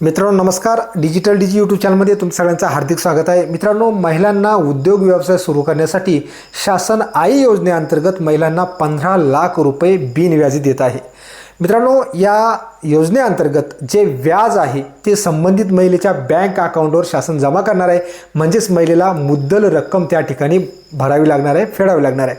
मित्रांनो नमस्कार. डिजिटल डिजी यूट्यूब चॅनलमध्ये तुमचं सगळ्यांचं हार्दिक स्वागत आहे. मित्रांनो महिलांना उद्योग व्यवसाय सुरू करण्यासाठी शासन आई योजनेअंतर्गत महिलांना पंधरा लाख रुपये बिनव्याजी देत आहे. मित्रांनो या योजनेअंतर्गत जे व्याज आहे ते संबंधित महिलेच्या बँक अकाउंटवर शासन जमा करणार आहे. म्हणजेच महिलेला मुद्दल रक्कम त्या ठिकाणी भरावी लागणार आहे फेडावी लागणार आहे.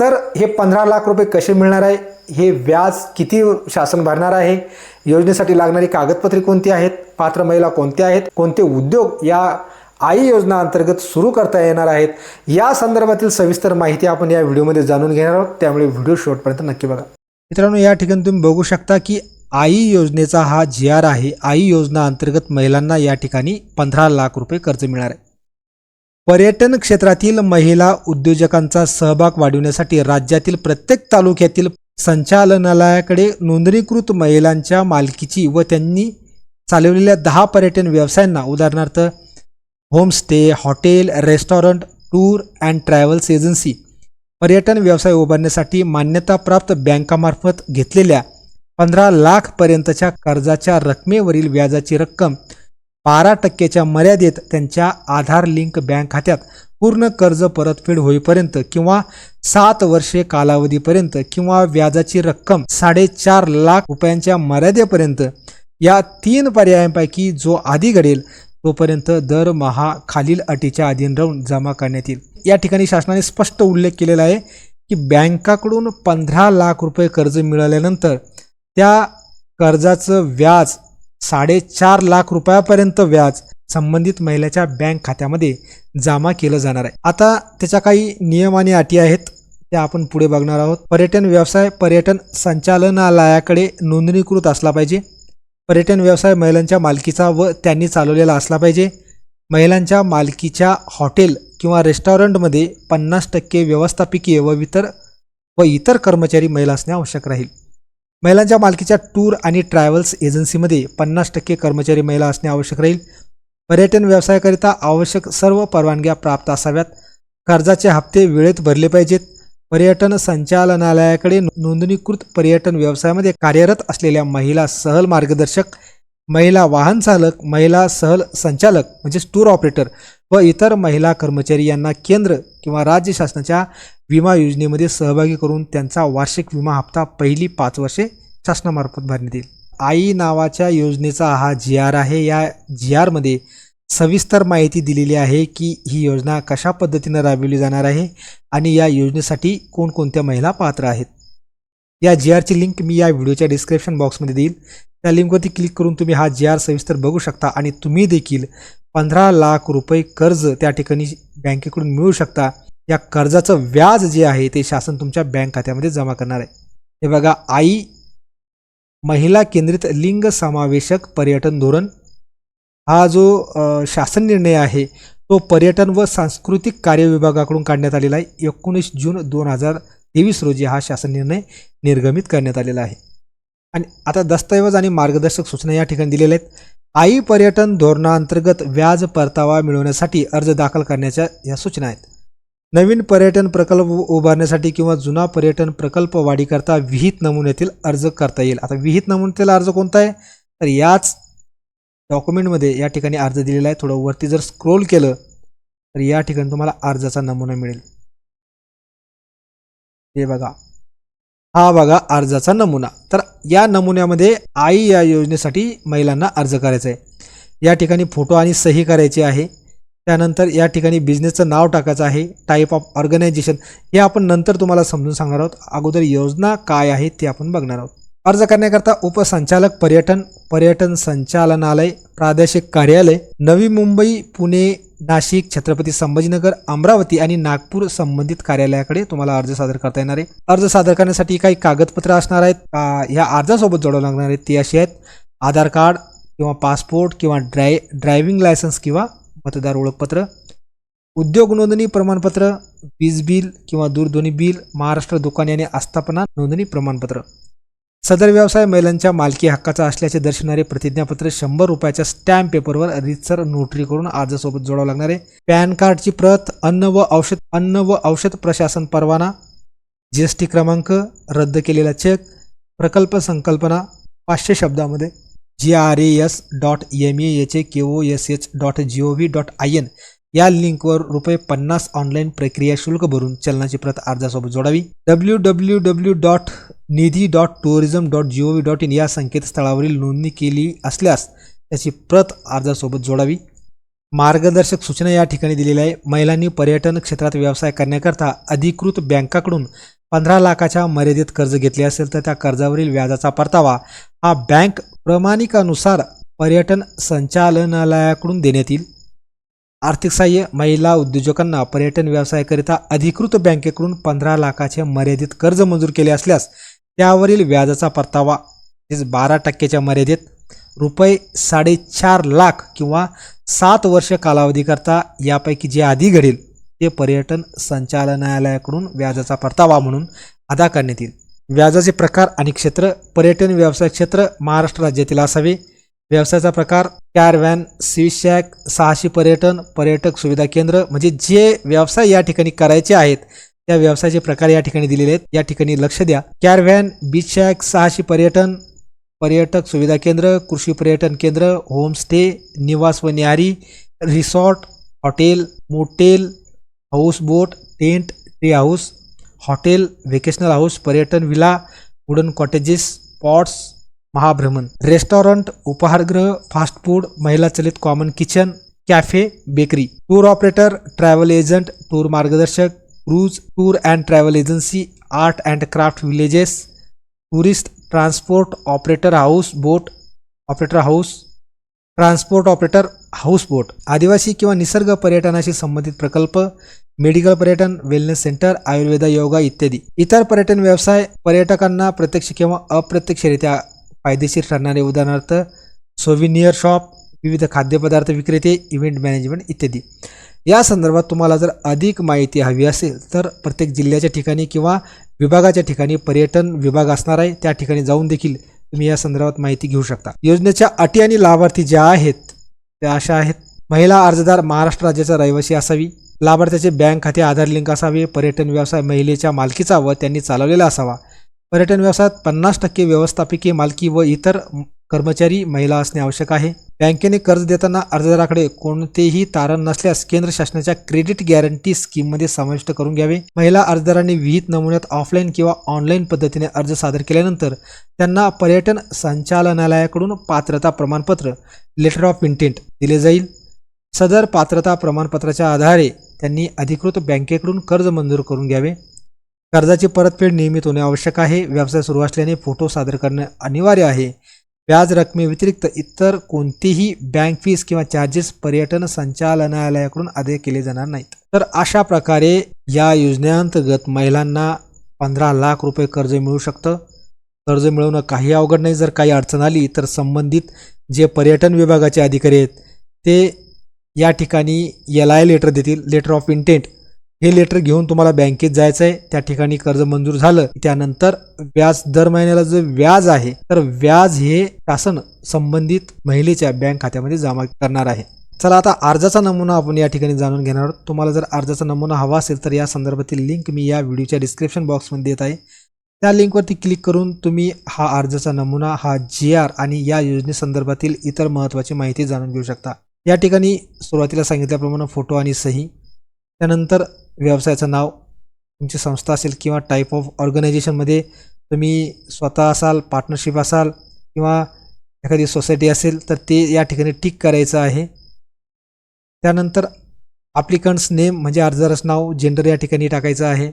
तर हे पंधरा लाख रुपये कसे मिळणार आहे? हे व्याज किती शासन भरणार आहे? योजनेसाठी लागणारी कागदपत्रे कोणती आहेत? पात्र महिला कोणत्या आहेत? कोणते उद्योग या आई योजना अंतर्गत सुरू करता येणार आहेत? या संदर्भातील सविस्तर माहिती आपण या व्हिडिओमध्ये जाणून घेणार आहोत. त्यामुळे व्हिडिओ शेवटपर्यंत नक्की बघा. मित्रांनो या ठिकाणी तुम्ही बघू शकता की आई योजनेचा हा जी आर आहे. आई योजना अंतर्गत महिलांना या ठिकाणी पंधरा लाख रुपये कर्ज मिळणार आहे. पर्यटन क्षेत्रातील महिला उद्योजकांचा सहभाग वाढविण्यासाठी राज्यातील प्रत्येक तालुक्यातील संचालनालयाकडे नोंदणीकृत महिलांच्या मालकीची व त्यांनी चालवलेल्या दहा पर्यटन व्यवसायांना उदाहरणार्थ homestay hotel restaurant tour and travels agency पर्यटन व्यवसाय उभारण्यासाठी मान्यताप्राप्त बँकामार्फत घेतलेल्या पंधरा लाखपर्यंतच्या कर्जाच्या रकमेवरील व्याजाची रक्कम बारा टक्केच्या मर्यादेत त्यांच्या आधार लिंक बँक खात्यात पूर्ण कर्ज परतफेड होईपर्यंत किंवा सात वर्षे कालावधीपर्यंत किंवा व्याजाची रक्कम साडेचार लाख रुपयांच्या मर्यादेपर्यंत या तीन पर्यायांपैकी जो आधी घडेल तोपर्यंत दरमहा खालील अटीच्या अधीन राहून जमा करण्यात येईल. या ठिकाणी शासनाने स्पष्ट उल्लेख केलेला आहे की बँकाकडून पंधरा लाख रुपये कर्ज मिळाल्यानंतर त्या कर्जाचं व्याज साडेचार लाख रुपयापर्यंत व्याज संबंधित महिलेच्या बँक खात्यामध्ये जमा केलं जाणार आहे. आता त्याच्या काही नियम आणि अटी आहेत त्या आपण पुढे बघणार आहोत. पर्यटन व्यवसाय पर्यटन संचालनालयाकडे नोंदणीकृत असला पाहिजे. पर्यटन व्यवसाय महिलांच्या मालकीचा व त्यांनी चालवलेला असला पाहिजे. महिलांच्या मालकीच्या हॉटेल किंवा रेस्टॉरंटमध्ये पन्नास टक्के व्यवस्थापकीय व इतर व इतर कर्मचारी महिला असणे आवश्यक राहील. महिलांच्या मालकीच्या टूर आणि ट्रॅव्हल्स एजन्सीमध्ये पन्नास टक्के कर्मचारी महिला असणे आवश्यक राहील. पर्यटन व्यवसायाकरिता आवश्यक सर्व परवानग्या प्राप्त असाव्यात. कर्जाचे हप्ते वेळेत भरले पाहिजेत. पर्यटन संचालनालयाकडे नोंदणीकृत पर्यटन व्यवसायामध्ये कार्यरत असलेल्या महिला सहल मार्गदर्शक महिला वाहन चालक महिला सहल संचालक म्हणजेच टूर ऑपरेटर व इतर महिला कर्मचारी यांना केंद्र किंवा राज्य शासनाच्या विमा योजनेमध्ये सहभागी करून त्यांचा वार्षिक विमा हप्ता पहिली पाच वर्षे शासनामार्फत भरण्यात येईल. आई नावाच्या योजनेचा हा जी आर आहे. या जी आरमध्ये सविस्तर माहिती दिलेली आहे की ही योजना कशा पद्धतीनं राबविली जाणार आहे आणि या योजनेसाठी कोणकोणत्या महिला पात्र आहेत? या जी आरची लिंक मी या व्हिडिओच्या डिस्क्रिप्शन बॉक्समध्ये देईल. त्या लिंकवरती क्लिक करून तुम्ही हा जी आर सविस्तर बघू शकता आणि तुम्ही देखील पंधरा लाख रुपये कर्ज त्या ठिकाणी बँकेकडून मिळू शकता. या कर्जाचं व्याज जे आहे ते शासन तुमच्या बँक खात्यामध्ये जमा करणार आहे. हे बघा आई महिला केंद्रित लिंग समावेशक पर्यटन धोरण. हा जो शासन निर्णय आहे तो पर्यटन व सांस्कृतिक कार्य विभागाकडून काढण्यात आलेला आहे. एकोणीस जून दोन हजार तेवीस रोजी हा शासन निर्णय निर्गमित करण्यात आलेला आहे. आणि आता दस्तऐवज आणि मार्गदर्शक सूचना या ठिकाणी दिलेल्या आहेत. आई पर्यटन धोरणाअंतर्गत व्याज परतावा मिळवण्यासाठी अर्ज दाखल करण्याच्या या सूचना आहेत. नवीन पर्यटन प्रकल्प उभारण्यासाठी किंवा जुना पर्यटन प्रकल्प वाढीकरता विहित नमुन्यातील अर्ज करता येईल. आता विहित नमुन्यातील अर्ज कोणता आहे? तर याच डॉक्युमेंटमध्ये या ठिकाणी अर्ज दिलेला आहे. थोडं वरती जर स्क्रोल केलं तर या ठिकाणी तुम्हाला अर्जाचा नमुना मिळेल. हे बघा. हा बघा अर्जाचा नमुना. तर या नमुन्यामध्ये आई या योजनेसाठी महिलांना अर्ज करायचा आहे या ठिकाणी फोटो आणि सही करायची आहे. त्यानंतर या ठिकाणी बिझनेसचं नाव टाकायचं आहे. टाईप ऑफ ऑर्गनायझेशन हे आपण नंतर तुम्हाला समजून सांगणार आहोत. अगोदर योजना काय आहे ते आपण बघणार आहोत. अर्ज करण्याकरता उपसंचालक पर्यटन पर्यटन संचालनालय प्रादेशिक कार्यालय नवी मुंबई पुणे नाशिक छत्रपती संभाजीनगर अमरावती आणि नागपूर संबंधित कार्यालयाकडे तुम्हाला अर्ज सादर करता येणार आहे. अर्ज सादर करण्यासाठी काही कागदपत्र असणार आहेत. ह्या अर्जासोबत जोडावं लागणार आहेत. ती अशी आहेत. आधार कार्ड किंवा पासपोर्ट किंवा ड्राय ड्रायव्हिंग लायसन्स किंवा मतदार ओळखपत्र. उद्योग नोंदणी प्रमाणपत्र वीज बिल किंवा दूरध्वनी बिल महाराष्ट्र दुकाने आणि आस्थापना नोंदणी प्रमाणपत्र. सदर व्यवसाय महिलांच्या मालकी हक्काचा असल्याचे दर्शवणारे प्रतिज्ञापत्र शंभर रुपयाच्या स्टॅम्प पेपरवर रितसर नोटरी करून अर्जासोबत जोडावं लागणार आहे. पॅन कार्डची प्रत अन्न व औषध अन्न व औषध प्रशासन परवाना जी एस टी क्रमांक रद्द केलेला चेक प्रकल्प संकल्पना पाचशे शब्दामध्ये G R A S dot M A H A K O S H dot G O V dot I N या लिंकवर रुपये पन्नास ऑनलाईन प्रक्रिया शुल्क भरून चलनाची प्रत अर्जासोबत जोडावी. W W W dot Nidhi dot tourism dot G O V dot I N संकेतस्थळावरील नोंदणी केली असल्यास त्याची प्रत अर्जासोबत जोडावी. मार्गदर्शक सूचना या ठिकाणी दिलेल्या आहे. महिलांनी पर्यटन क्षेत्रात व्यवसाय करण्याकरता अधिकृत बँकाकडून पंधरा लाखाच्या मर्यादित कर्ज घेतले असेल तर त्या कर्जावरील व्याजाचा परतावा हा बँक प्रमाणिकानुसार पर्यटन संचालनालयाकडून देण्यात येईल. आर्थिक सहाय्य महिला उद्योजकांना पर्यटन व्यवसायाकरिता अधिकृत बँकेकडून पंधरा लाखाचे मर्यादित कर्ज मंजूर केले असल्यास त्यावरील व्याजाचा परतावा म्हणजेच बारा टक्क्याच्या मर्यादेत रुपये साडेचार लाख किंवा सात वर्ष कालावधीकरता यापैकी जे आधी घडेल ते पर्यटन संचालनालयाकडून व्याजाचा परतावा म्हणून अदा करण्यात येईल. व्याजाचे प्रकार आणि क्षेत्र पर्यटन व्यवसाय क्षेत्र महाराष्ट्र राज्यातील असावे. व्यवसायाचा प्रकार कॅरव्हॅन सीशॅक साहसी पर्यटन पर्यटक सुविधा केंद्र म्हणजे जे व्यवसाय या ठिकाणी करायचे आहेत त्या व्यवसायाचे प्रकार या ठिकाणी दिलेले आहेत. या ठिकाणी लक्ष द्या. कॅरव्हॅन बीच शॅक सहाशे पर्यटन पर्यटक सुविधा केंद्र कृषी पर्यटन केंद्र होमस्टे निवास व निहारी resort hotel motel houseboat tent tree house hotel vacational house पर्यटन विला वुडन कॉटेजेस स्पॉट्स महाभ्रमण. रेस्टॉरंट उपहारगृह फास्ट फूड महिला चलित common kitchen cafe bakery. Tour operator travel agent tour मार्गदर्शक cruise tour and travel agency art and craft villages tourist transport operator house boat operator house transport operator house boat आदिवासी किंवा निसर्ग पर्यटनाशी संबंधित प्रकल्प medical पर्यटन wellness centre Ayurveda yoga इत्यादी. इतर पर्यटन व्यवसाय पर्यटकांना प्रत्यक्ष किंवा अप्रत्यक्षरित्या फायदेशीर ठरणारे उदाहरणार्थ सोविनियर शॉप विविध खाद्यपदार्थ विक्रेते इव्हेंट मॅनेजमेंट इत्यादी. या संदर्भात तुम्हाला जर अधिक माहिती हवी असेल तर प्रत्येक जिल्ह्याच्या ठिकाणी किंवा विभागाच्या ठिकाणी पर्यटन विभाग असणार आहे त्या ठिकाणी जाऊन देखील तुम्ही या संदर्भात माहिती घेऊ शकता. योजनेच्या अटी आणि लाभार्थी ज्या आहेत त्या अशा आहेत. महिला अर्जदार महाराष्ट्र राज्याचा रहिवासी असावी लाभार्थ्याचे बँक खाते आधार लिंक असावे पर्यटन व्यवसाय महिलेच्या मालकीचा व त्यांनी चालवलेला असावा. पर्यटन व्यवसायात पन्नास टक्के व्यवस्थापकीय मालकी व इतर कर्मचारी महिला असणे आवश्यक आहे. बँकेने कर्ज देताना अर्जदाराकडे कोणतेही तारण नसल्यास केंद्र शासनाच्या क्रेडिट गॅरंटी स्कीममध्ये समाविष्ट करून घ्यावे. महिला अर्जदारांनी विहित नमुन्यात ऑफलाईन किंवा ऑनलाईन पद्धतीने अर्ज सादर केल्यानंतर त्यांना पर्यटन संचालनालयाकडून पात्रता प्रमाणपत्र लेटर ऑफ इंटेंट दिले जाईल. सदर पात्रता प्रमाणपत्राच्या आधारे त्यांनी अधिकृत बँकेकडून कर्ज मंजूर करून घ्यावे. कर्जाची परतफेड नियमित होणे आवश्यक आहे. व्यवसाय सुरू असल्याने फोटो सादर करणे अनिवार्य आहे. व्याज रकमेव्यतिरिक्त इतर कोणतीही बँक फीस किंवा चार्जेस पर्यटन संचालनालयाकडून अदय केले जाणार नाहीत. तर अशा प्रकारे या योजनेअंतर्गत महिलांना पंधरा लाख रुपये कर्ज मिळू शकतं. कर्ज मिळवणं काही अवघड नाही. जर काही अडचण आली तर संबंधित जे पर्यटन विभागाचे अधिकारी आहेत ते या ठिकाणी एल आय लेटर देतील. लेटर ऑफ इंटेंट हे लेटर घेऊन तुम्हाला बँकेत जायचं आहे. त्या ठिकाणी कर्ज मंजूर झालं. त्यानंतर व्याज दर महिन्याला जो व्याज आहे तर व्याज हे शासन संबंधित महिलेच्या बँक खात्यामध्ये जमा करणार आहे. चला आता अर्जाचा नमुना आपण या ठिकाणी जाणून घेणार आहोत. तुम्हाला जर अर्जाचा नमुना हवा असेल तर या संदर्भातील लिंक मी या व्हिडिओच्या डिस्क्रिप्शन बॉक्समध्ये देत आहे. त्या लिंकवरती क्लिक करून तुम्ही हा अर्जाचा नमुना हा जी आर आणि या योजनेसंदर्भातील इतर महत्त्वाची माहिती जाणून घेऊ शकता. या ठिकाणी सुरुवातीला सांगितल्याप्रमाणे फोटो आणि सही त्यानंतर व्यवसायाचं नाव तुमची संस्था असेल किंवा टाईप ऑफ ऑर्गनायझेशनमध्ये तुम्ही स्वतः असाल पार्टनरशिप असाल किंवा एखादी सोसायटी असेल तर ते या ठिकाणी टिक करायचं आहे. त्यानंतर ॲप्लिकंट्स नेम म्हणजे अर्जदाराचं नाव जेंडर या ठिकाणी टाकायचं आहे.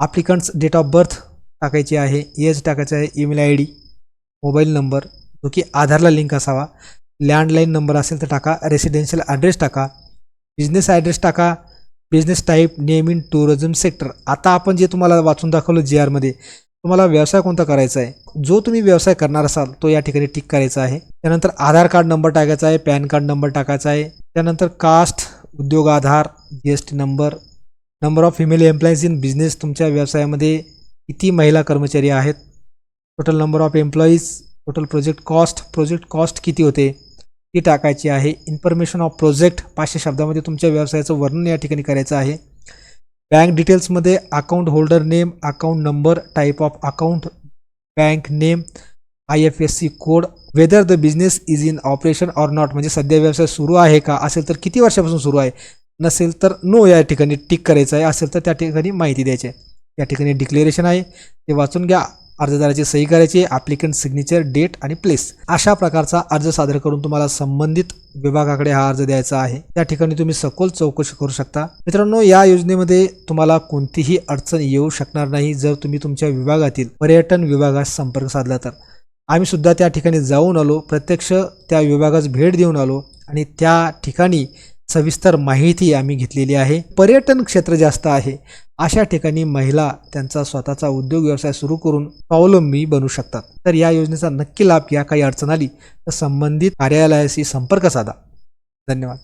ॲप्लिकंट्स डेट ऑफ बर्थ टाकायची आहे एज टाकायचं आहे email I D mobile number जो की आधारला लिंक असावा. लँडलाईन नंबर असेल तर टाका रेसिडेन्शियल ॲड्रेस टाका बिझनेस ॲड्रेस टाका business type name in tourism sector आता आपण जे तुम्हाला वाचून दाखवलं जी आरमध्ये तुम्हाला व्यवसाय कोणता करायचा आहे? जो तुम्ही व्यवसाय करणार असाल तो या ठिकाणी टिक करायचा आहे. त्यानंतर आधार कार्ड नंबर टाकायचा आहे पॅन कार्ड नंबर टाकायचा आहे. त्यानंतर caste Udyog Aadhaar G S T number number of female employees in business तुमच्या व्यवसायामध्ये किती महिला कर्मचारी आहेत? Total number of employees total project cost project cost किती होते? ती टाकायची आहे. इन्फॉर्मेशन ऑफ प्रोजेक्ट पाचशे शब्दामध्ये तुमच्या व्यवसायाचं वर्णन या ठिकाणी करायचं आहे. बँक डिटेल्समध्ये account holder name account number type of account bank name I F S C code whether the business is in operation or not म्हणजे सध्या व्यवसाय सुरू आहे का? असेल तर किती वर्षापासून सुरू आहे? नसेल तर नो या ठिकाणी टिक करायचं आहे. असेल तर त्या ठिकाणी माहिती द्यायची आहे. या ठिकाणी डिक्लेरेशन आहे. ते वाचून घ्या. अर्जदाराची सही करायची ॲप्लिकंट सिग्नेचर डेट आणि प्लेस अशा प्रकारचा अर्ज सादर करून तुम्हाला संबंधित विभागाकडे हा अर्ज द्यायचा आहे. त्या ठिकाणी तुम्ही सखोल चौकशी करू शकता. मित्रांनो या योजनेमध्ये तुम्हाला कोणतीही अडचण येऊ शकणार नाही जर तुम्ही तुमच्या विभागातील पर्यटन विभागास संपर्क साधला तर. आम्ही सुद्धा त्या ठिकाणी जाऊन आलो प्रत्यक्ष त्या विभागास भेट देऊन आलो आणि त्या ठिकाणी सविस्तर माहिती आम्ही घेतलेली आहे. पर्यटन क्षेत्र जास्त आहे. अशा ठिकाणी महिला त्यांचा स्वतःचा उद्योग व्यवसाय सुरू करून स्वावलंबी बनू शकतात. तर या योजनेचा नक्की लाभ या काही अडचण आली तर संबंधित कार्यालयाशी संपर्क साधा. धन्यवाद.